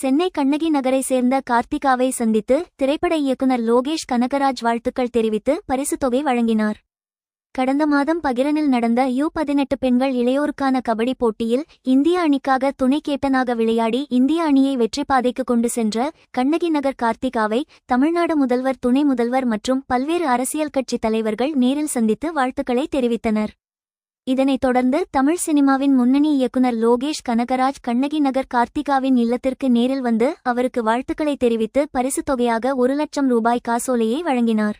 சென்னை கண்ணகி நகரை சேர்ந்த கார்த்திகாவை சந்தித்து திரைப்பட இயக்குனர் லோகேஷ் கனகராஜ் வாழ்த்துக்கள் தெரிவித்து பரிசு தொகை வழங்கினார். கடந்த மாதம் பகிரனில் நடந்த யூ பதினெட்டு பெண்கள் இளையோருக்கான கபடி போட்டியில் இந்திய அணிக்காக துணை கேப்டனாக விளையாடி இந்திய அணியை வெற்றி பாதைக்கு கொண்டு சென்ற கண்ணகி நகர் கார்த்திகாவை தமிழ்நாடு முதல்வர் துணை முதல்வர் மற்றும் பல்வேறு அரசியல் கட்சி தலைவர்கள் நேரில் சந்தித்து வாழ்த்துக்களை தெரிவித்தனர். இதனைத் தொடர்ந்து தமிழ் சினிமாவின் முன்னணி இயக்குனர் லோகேஷ் கனகராஜ் கண்ணகி நகர் கார்த்திகாவின் இல்லத்திற்கு நேரில் வந்து அவருக்கு வாழ்த்துக்களை தெரிவித்து பரிசுத் தொகையாக ஒரு லட்சம் ரூபாய் காசோலையை வழங்கினார்.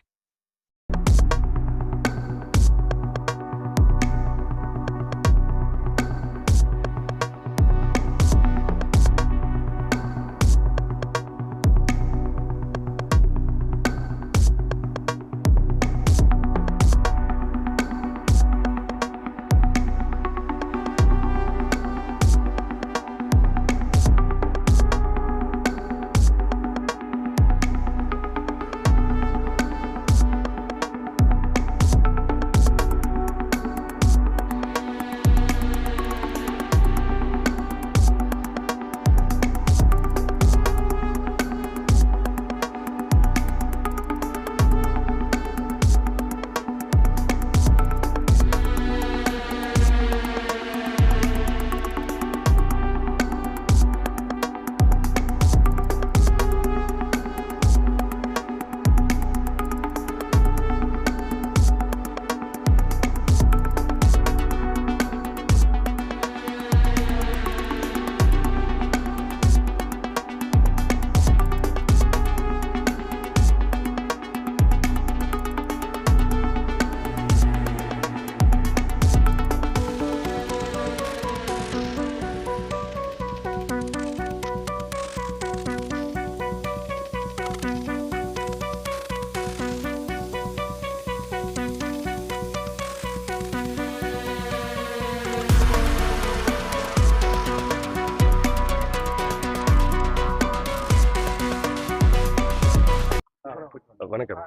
வணக்கம்.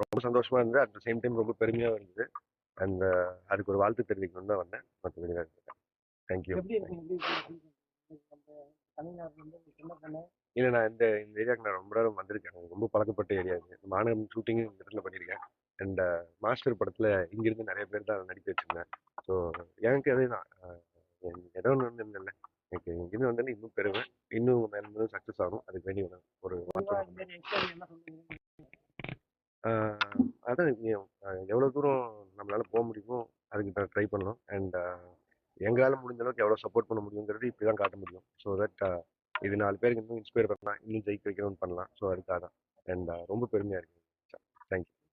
ரொம்ப சந்தோஷமா இருந்தது. அட் த சேம் டைம் ரொம்ப பெருமையாக இருந்தது. அண்ட் அதுக்கு ஒரு வாழ்த்து தெரிவிக்கணும்னு தான் வந்தேன். மற்றபடி தான் தேங்க்யூ எப்படி இருக்கு? எப்படி இருக்கு? நம்ம தமிழ்நாட்டுல இருந்து ஒரு சின்ன பொண்ணு? இல்லை நான் இந்த இந்த ஏரியாவுக்கு நான் ரொம்ப நேரம் வந்திருக்கேன். எனக்கு ரொம்ப பழக்கப்பட்ட ஏரியா இது. மாநகரம் ஷூட்டிங் இந்த இடத்துல பண்ணியிருக்கேன். அண்ட் மாஸ்டர் படத்தில் இங்கிருந்து நிறைய பேர் தான் நடிக்க வச்சிருந்தேன் ஸோ எனக்கு அதே தான் ஏதோ ஒன்று வந்து இல்லை எனக்கு இங்கிருந்து வந்தேன்னு இன்னும் பெருமை இன்னும் மேலும் சக்ஸஸ் ஆகும். அதுக்கு வேண்டி ஒரு- ஆஹ் அதான் எ- ஆஹ் எவ்வளவு தூரம் நம்மளால போக முடியுமோ அதுக்கு ட்ரை பண்ணணும் அண்ட் எங்களால் முடிஞ்ச அளவுக்கு எவ்வளோ சப்போர்ட் பண்ண முடியுங்கிறது இப்படி தான் காட்ட முடியும். ஸோ தட் இது நாலு பேருக்கு இன்னும் இன்ஸ்பயர் பண்ணலாம். இன்னும் ஜெயிக்க வைக்கணும்னு பண்ணலாம். ஸோ அதுக்காக தான் அண்ட் ரொம்ப பெருமையாக இருக்கு. தேங்க்யூ